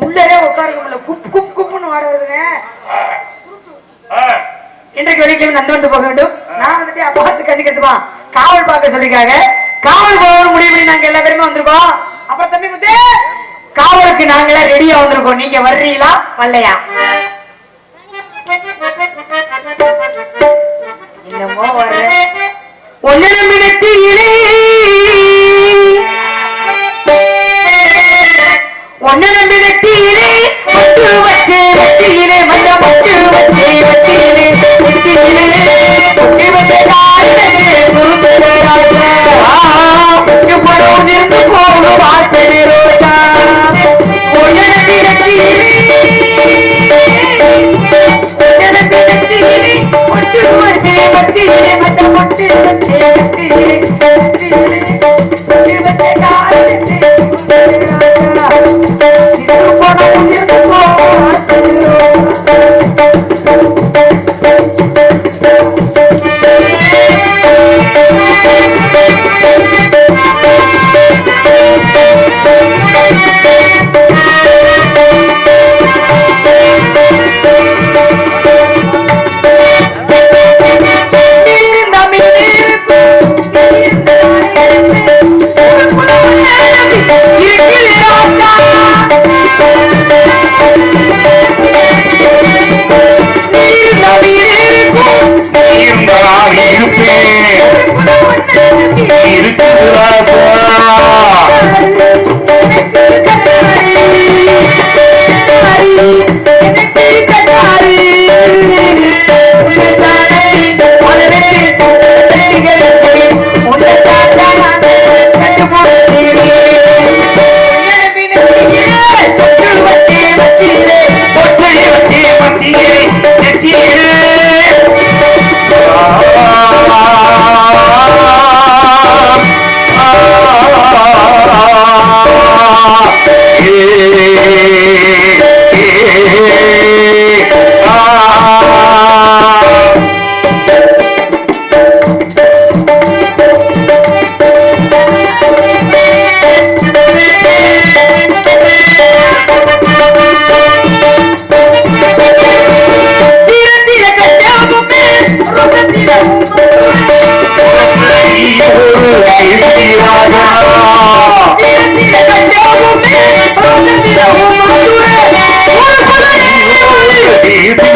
உள்ளே உட்காருக்க முடியல குப் குப் வாட வருதுங்க இன்றைக்கு வெள்ளிக்கிழமை நந்து வந்து போக வேண்டும். நான் வந்துட்டு அப்பாத்து காவல் பார்க்க சொல்லிருக்காங்க காவல் போகணும் முடிவு பண்ணி நாங்க எல்லா பேருமே வந்திருக்கோம். அப்புறம் தம்பி முத்து காவலுக்கு நாங்களே ரெடியா வந்திருக்கோம். நீங்க வர்றீங்களா? வரலையா? என்னமோ வர்ற ஒன்னிடம் இடத்திலே பட்டு வச்சு வட்டியிலே வந்த பட்டு வச்சு இருந்த நான் இருப்பேன். இருக்குது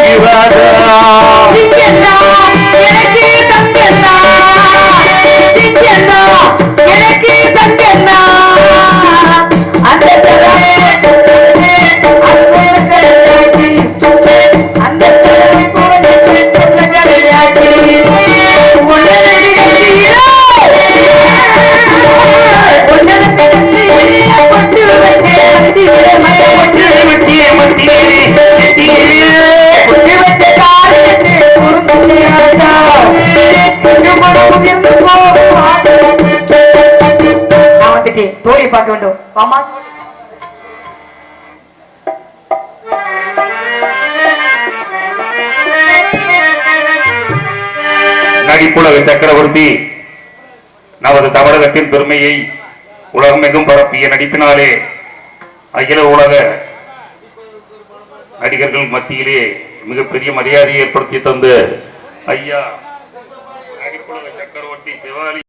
நான் வந்துட்டேன் தோழி பார்க்க வேண்டும். ஆமா நடிப்புலக சக்கரவர்த்தி நமது தமிழகத்தின் பெருமையை உலகமெங்கும் பரப்பிய நடிப்பினாலே அகில உலக நடிகர்கள் மத்தியிலே மிகப்பெரிய மரியாதையை ஏற்படுத்தி தந்த ஐயா நடிப்புலக சக்கரவர்த்தி சிவாலி.